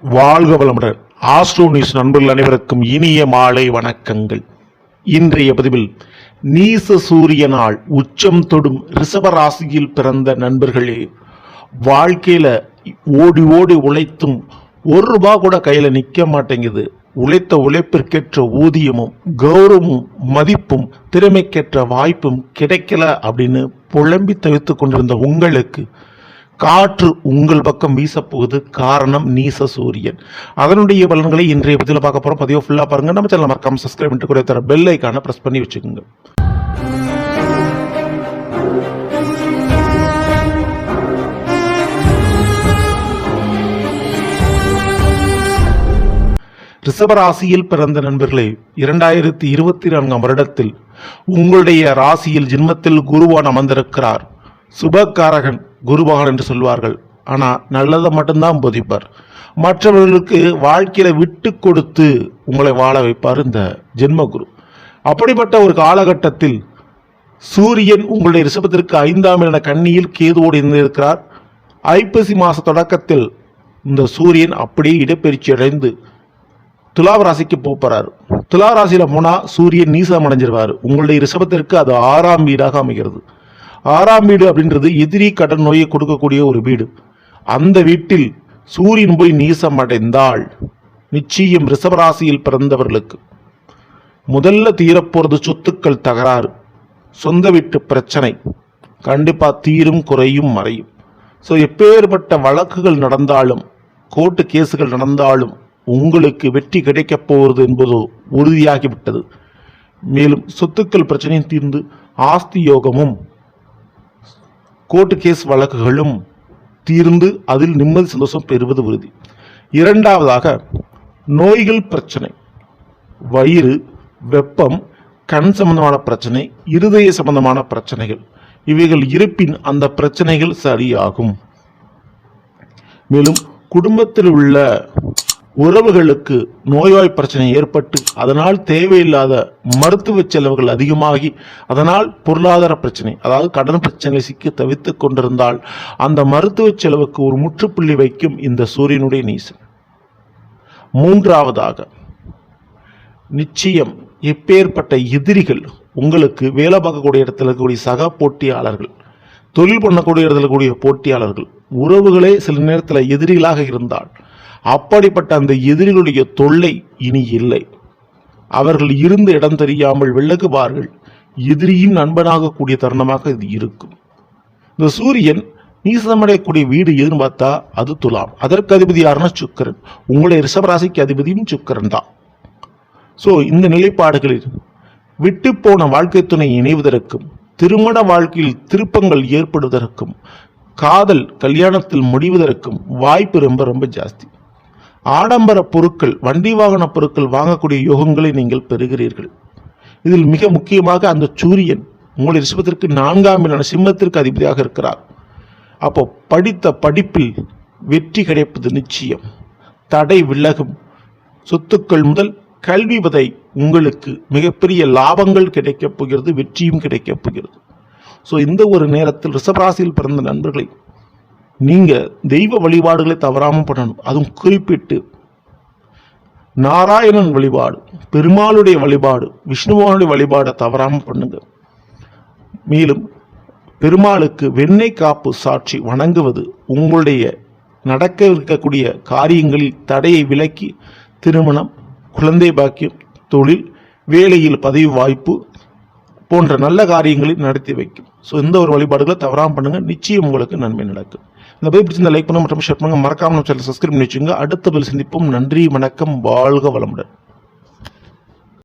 வாழ்க வளமுடன். ஆஸ்ட்ரோனிஸ் நண்பர்கள் அனைவருக்கும் இனிய மாலை வணக்கங்கள். இன்றைய பதிவில் நீச சூரியனால் உச்சம் தொடும் ரிஷபராசியில் பிறந்த நண்பர்களே வாழ்க்கையில் ஓடி ஓடி உழைத்தும் ஒரு ரூபா கூட கையில் நிற்க மாட்டேங்குது. உழைத்த உழைப்பிற்கேற்ற ஊதியமும் கௌரவமும் மதிப்பும் திறமைக்கேற்ற வாய்ப்பும் கிடைக்கல அப்படின்னு புலம்பி தவித்து கொண்டிருந்த உங்களுக்கு காற்று உங்கள் பக்கம் வீசப்போகுது. காரணம் நீச சூரியன். அதனுடைய பலன்களை இன்றைய பதில் பார்க்க போறோம். பதிவு ஃபுல்லா பாருங்க. நம்ம சேனல் மறக்காம சப்ஸ்கிரைப் பண்ணிட்டு கூட தர பெல் ஐக்கான பிரஸ் பண்ணி வச்சுக்கோங்க. ரிஷபராசியில் பிறந்த நண்பர்களே இரண்டாயிரத்தி இருபத்தி நான்காம் வருடத்தில் உங்களுடைய ராசியில் ஜென்மத்தில் குருவான் அமர்ந்திருக்கிறார். சுபகாரகன் குருமகன் என்று சொல்வார்கள். ஆனால் நல்லதை மட்டும்தான் போதிப்பார். மற்றவர்களுக்கு வாழ்க்கையில விட்டு கொடுத்து உங்களை வாழ வைப்பார் இந்த ஜென்ம குரு அப்படிப்பட்ட ஒரு காலகட்டத்தில் சூரியன் உங்களுடைய ரிஷபத்திற்கு ஐந்தாம் இட கண்ணியில் கேதுவோடு இருந்திருக்கிறார். ஐப்பசி மாத தொடக்கத்தில் இந்த சூரியன் அப்படியே இடப்பெயர்ச்சி அடைந்து துலாவ ராசிக்கு போகிறார் போறாரு. துலா ராசியில சூரியன் நீசம் அடைஞ்சிருவார். உங்களுடைய ரிஷபத்திற்கு அது ஆறாம் வீடாக அமைகிறது. ஆறாம் வீடு அப்படின்றது எதிரி கடன் நோயை கொடுக்கக்கூடிய ஒரு வீடு. அந்த வீட்டில் சூரியன் போய் நீசம் அடைந்தால் நிச்சயம் ரிஷபராசியில் பிறந்தவர்களுக்கு முதல்ல தீரப்போறது சொத்துக்கள் தகராறு சொந்த வீட்டு பிரச்சனை. கண்டிப்பாக தீரும் குறையும் மறையும். ஸோ எப்பேற்பட்ட வழக்குகள் நடந்தாலும் கோர்ட்டு கேஸுகள் நடந்தாலும் உங்களுக்கு வெற்றி கிடைக்கப் போகிறது என்பது உறுதியாகிவிட்டது. மேலும் சொத்துக்கள் பிரச்சனையும் தீர்ந்து ஆஸ்தி யோகமும் கோர்ட்டு கேஸ் வழக்குகளும் தீர்ந்து அதில் நிம்மதி சந்தோஷம் பெறுவது உறுதி. இரண்டாவதாக நோய்கள் பிரச்சனை வயிறு வெப்பம் கண் சம்பந்தமான பிரச்சனை இருதய சம்பந்தமான பிரச்சனைகள். இவைகள் இருப்பின் அந்த பிரச்சனைகள் சரியாகும். மேலும் குடும்பத்தில் உள்ள உறவுகளுக்கு நோய்வாய் பிரச்சனை ஏற்பட்டு அதனால் தேவையில்லாத மருத்துவ செலவுகள் அதிகமாகி அதனால் பொருளாதார பிரச்சனை அதாவது கடன் பிரச்சனை சிக்கி தவித்து கொண்டிருந்தால் அந்த மருத்துவ செலவுக்கு ஒரு முற்றுப்புள்ளி வைக்கும் இந்த சூரியனுடைய நீசன். மூன்றாவதாக நிச்சயம் எப்பேற்பட்ட எதிரிகள் உங்களுக்கு வேலை பார்க்கக்கூடிய இடத்துல இருக்கக்கூடிய சக போட்டியாளர்கள் தொழில் பண்ணக்கூடிய இடத்துல கூடிய போட்டியாளர்கள் உறவுகளே சில நேரத்தில் எதிரிகளாக இருந்தால் அப்படிப்பட்ட அந்த எதிரிகளுடைய தொல்லை இனி இல்லை. அவர்கள் இருந்த இடம் தெரியாமல் விலகுவார்கள். எதிரியின் நண்பனாக கூடிய தருணமாக இது இருக்கும். இந்த சூரியன் நீசமடையக்கூடிய வீடு எதுன்னு பார்த்தா அது துலாம். அதற்கு அதிபதி யாருன்னா சுக்கரன். உங்களுடைய ரிஷபராசிக்கு அதிபதியும் சுக்கரன் தான். ஸோ இந்த நிலைப்பாடுகளில் விட்டு போன வாழ்க்கை துணை இணைவதற்கும் திருமண வாழ்க்கையில் திருப்பங்கள் ஏற்படுவதற்கும் காதல் கல்யாணத்தில் முடிவதற்கும் வாய்ப்பு ரொம்ப ரொம்ப ஜாஸ்தி. ஆடம்பர பொருட்கள் வண்டி வாகன பொருட்கள் வாங்கக்கூடிய யோகங்களை நீங்கள் பெறுகிறீர்கள். இதில் மிக முக்கியமாக அந்த சூரியன் உங்களுடைய ரிஷபத்திற்கு நான்காம் இலான சிம்மத்திற்கு அதிபதியாக இருக்கிறார். அப்போ படித்த படிப்பில் வெற்றி கிடைப்பது நிச்சயம். தடை விலகும். சொத்துக்கள் முதல் கல்வி வதை உங்களுக்கு மிகப்பெரிய லாபங்கள் கிடைக்கப் போகிறது வெற்றியும் கிடைக்கப் போகிறது. ஸோ இந்த ஒரு நேரத்தில் ரிஷபராசியில் பிறந்த நண்பர்களை நீங்கள் தெய்வ வழிபாடுகளை தவறாமல் பண்ணணும். அதுவும் குறிப்பிட்டு நாராயணன் வழிபாடு பெருமாளுடைய வழிபாடு விஷ்ணுவானுடைய வழிபாடை தவறாமல் பண்ணுங்க. மேலும் பெருமாளுக்கு வெண்ணெய் காப்பு சாட்சி வணங்குவது உங்களுடைய நடக்க இருக்கக்கூடிய காரியங்களில் தடையை விலக்கி திருமணம் குழந்தை பாக்கியம் தொழில் வேலையில் பதவி வாய்ப்பு போன்ற நல்ல காரியங்களை நடத்தி வைக்கும். ஸோ இந்த ஒரு வழிபாடுகளை தவறாமல் பண்ணுங்கள் நிச்சயம் உங்களுக்கு நன்மை நடக்கும். இந்த பதிவு பிடிச்சிருந்த லைக் பண்ணுங்க மற்றும் ஷேர் பண்ணுங்கள் மறக்காமல் நம்ம சேனல் சப்ஸ்கிரைப் பண்ணி வச்சுங்க அடுத்த பதில் சந்திப்போம். நன்றி வணக்கம் வாழ்க வளமுடன்.